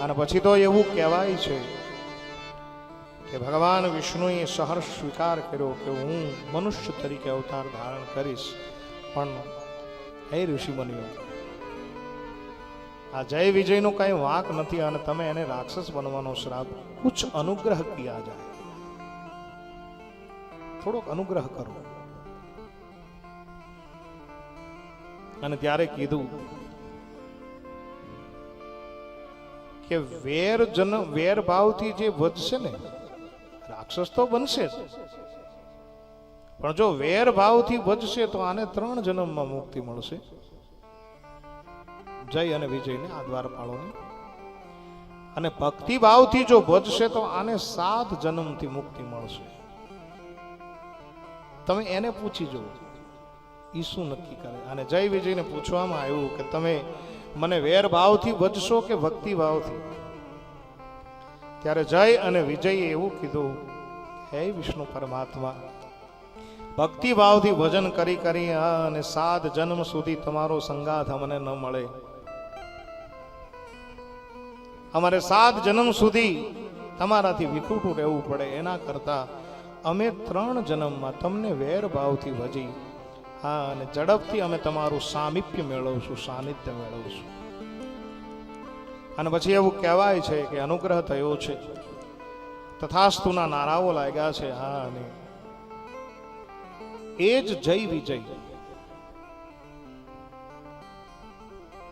અને પછી તો એવું કહેવાય છે કે ભગવાન વિષ્ણુએ સહર્ષ સ્વીકાર કર્યો કે હું મનુષ્ય તરીકે અવતાર ધારણ કરીશ. પણ હે ઋષિ બન્યો આ જય વિજયનો કઈ વાંક નથી અને તમે એને રાક્ષસ બનવાનો શ્રાપ કુછ અનુગ્રહ કિયા જાય? થોડોક અનુગ્રહ કરો. અને ત્યારે કીધું કે વેર જન, વેર ભાવથી જે વધશે ને, રાક્ષસ તો બનશે પણ જો વેર ભાવથી વધશે તો આને ત્રણ જન્મમાં મુક્તિ મળશે. જય અને વિજયને આ દ્વારપાળોને અને ભક્તિ ભાવથી જો ભજશે તો આને સાત જન્મથી મુક્તિ મળશે. તમે એને પૂછી જુઓ. ઈ શું નક્કી કરે. અને જય વિજયને પૂછવામાં આવ્યું કે તમે મને વેર ભાવથી ભજશો કે ભક્તિ ભાવથી ત્યારે જય અને વિજયે એવું કીધું, હે વિષ્ણુ પરમાત્મા ભક્તિ ભાવથી ભજન કરી કરી અને સાત જન્મ સુધી તમારો સંગાથ અમને ન મળે. અમારે સાત જન્મ સુધી તમારાથી વિખૂટું રહેવું પડે. એના કરતા અમે ત્રણ જન્મમાં તમને વેર ભાવથી ભજી હા, અને ઝડપથી અમે તમારું સામીપ્ય મેળવશું, સાનિધ્ય મેળવશું. અને પછી એવું કહેવાય છે કે અનુગ્રહ થયો છે. તથાસ્તુના નારાઓ લાગ્યા છે, હા, અને એ જ જય વિજય.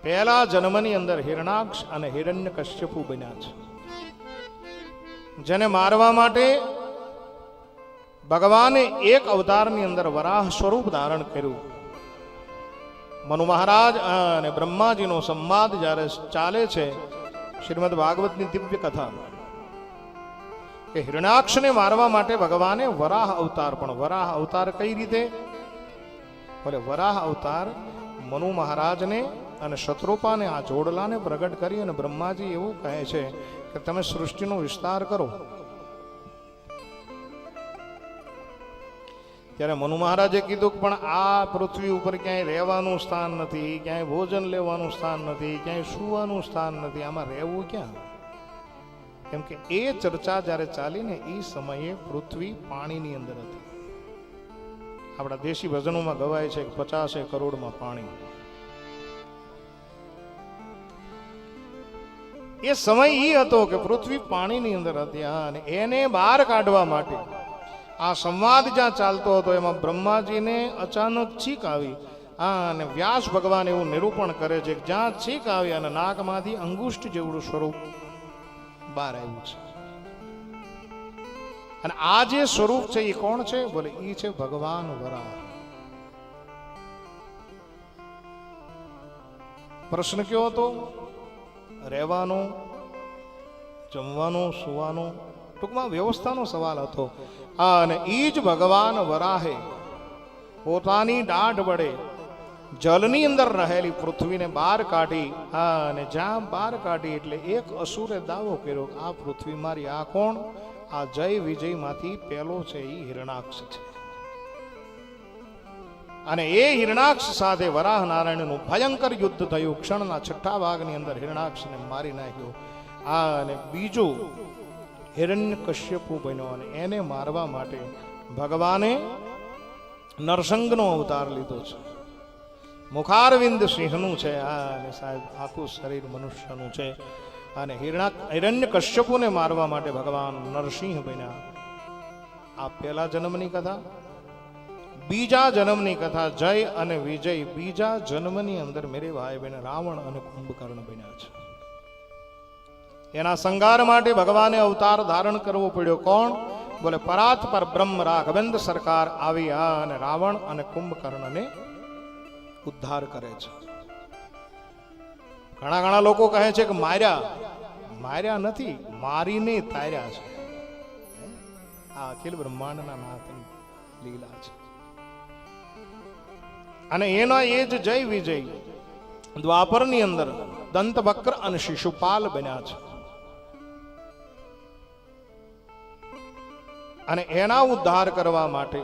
પહેલા જન્મની અંદર હિરણાક્ષ અને હિરણ્ય કશ્યપુ બન્યા છે. જેને મારવા માટે ભગવાને એક અવતારની અંદર વરાહ સ્વરૂપ ધારણ કર્યું. મનુ મહારાજ અને બ્રહ્માજીનો સંવાદ જ્યારે ચાલે છે, શ્રીમદ ભાગવતની દિવ્ય કથા. કે હિરણાક્ષને મારવા માટે ભગવાને વરાહ અવતાર, પણ વરાહ અવતાર કઈ રીતે? ભલે વરાહ અવતાર મનુ મહારાજને અને શત્રુપાને આ જોડલાને પ્રગટ કરી અને બ્રહ્માજી એવું કહે છે કે તમે સૃષ્ટિનો વિસ્તાર કરો. ત્યારે મનુ મહારાજે કીધું પણ આ પૃથ્વી ઉપર ક્યાંય રહેવાનું સ્થાન નથી, ક્યાંય ભોજન લેવાનું સ્થાન નથી, ક્યાંય સુવાનું સ્થાન નથી, આમાં રહેવું ક્યાં? કેમ કે એ ચર્ચા જ્યારે ચાલી ને એ સમયે પૃથ્વી પાણીની અંદર હતી. આપણા દેશી ભજનોમાં ગવાય છે પચાસે કરોડમાં પાણી. એ સમય એ હતો કે પૃથ્વી પાણીની અંદર હતી અને એને બહાર કાઢવા માટે આ સંવાદ જ્યાં ચાલતો હતો, એમાં બ્રહ્માજીને અચાનક છીક આવી. હા અને વ્યાસ ભગવાન એવું નિરૂપણ કરે છે જ્યાં છીક આવી અને નાકમાંથી અંગુષ્ઠ જેવડું સ્વરૂપ બહાર આવ્યું છે. અને આ જે સ્વરૂપ છે એ કોણ છે? બોલે એ છે ભગવાન વરાહ પ્રશ્ન કયો હતો? રહેવાનો, જમવાનો, સુવાનો? ટૂંકમાં વ્યવસ્થાનો સવાલ હતો. અને એ જ ભગવાન વરાહે. પોતાની દાઢ વડે જલની અંદર રહેલી પૃથ્વીને બહાર કાઢી અને જ્યાં બહાર કાઢી એટલે એક અસુરે દાવો કર્યો આ પૃથ્વી મારી આ કોણ? આ જય વિજયમાંથી પહેલો છે એ હિરણાક્ષ છે. અને એ હિરણાક્ષ સાથે વરાહ નારાયણનું ભયંકર યુદ્ધ થયું. ક્ષણના છઠ્ઠા ભાગની અંદર હિરણાક્ષને મારી નાખ્યો. આ અને બીજું હિરણ્ય કશ્યપુ બન્યો અને એને મારવા માટે ભગવાને નરસંગનો અવતાર લીધો છે. મુખારવિંદ સિંહનું છે આ અને સાહેબ, આખું શરીર મનુષ્યનું છે. અને હિરણા હિરણ્ય કશ્યપુને મારવા માટે ભગવાન નરસિંહ બન્યા. આ પહેલા જન્મની કથા, બીજા જન્મની કથા, જય અને વિજય બીજા જન્મની અંદર મેરે ભાઈ બહેન રાવણ અને કુંભકર્ણ બન્યા છે. એના સંગાર માટે ભગવાને અવતાર ધારણ કરવો પડ્યો. કોણ? બોલે, પરાત પર બ્રહ્મ રાઘવેન્દ્ર સરકાર આવી અને રાવણ અને કુંભકર્ણને ઉદ્ધાર કરે છે. ઘણા ઘણા લોકો કહે છે કે માર્યા. માર્યા નથી, મારીને તાર્યા છે. આ અખિલ બ્રહ્માંડના નાથની લીલા છે. અને એના એ જ જય વિજય દ્વાપરની અંદર દંતવક્ર અને શિશુપાલ બન્યા છે. અને એના ઉદ્ધાર કરવા માટે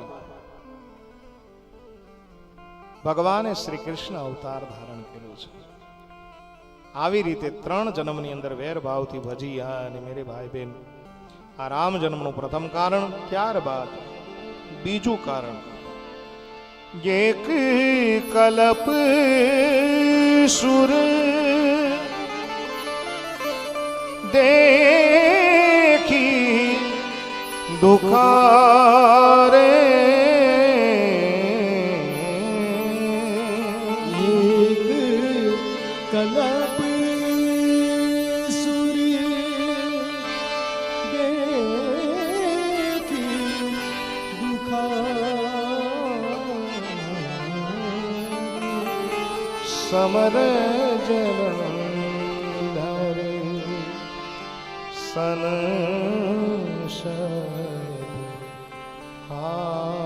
ભગવાને શ્રી કૃષ્ણ અવતાર ધારણ કર્યો છે. આવી રીતે ત્રણ જન્મની અંદર વેર ભાવથી ભજી અને મેરે ભાઈ બહેન, આ રામ જન્મનું પ્રથમ કારણ, ત્યારબાદ બીજું કારણ. એક કલપ સુર દેખી દુખારે. એક કલપ સુરી દેખી દુખા. સમર જન ધરે સન. સમર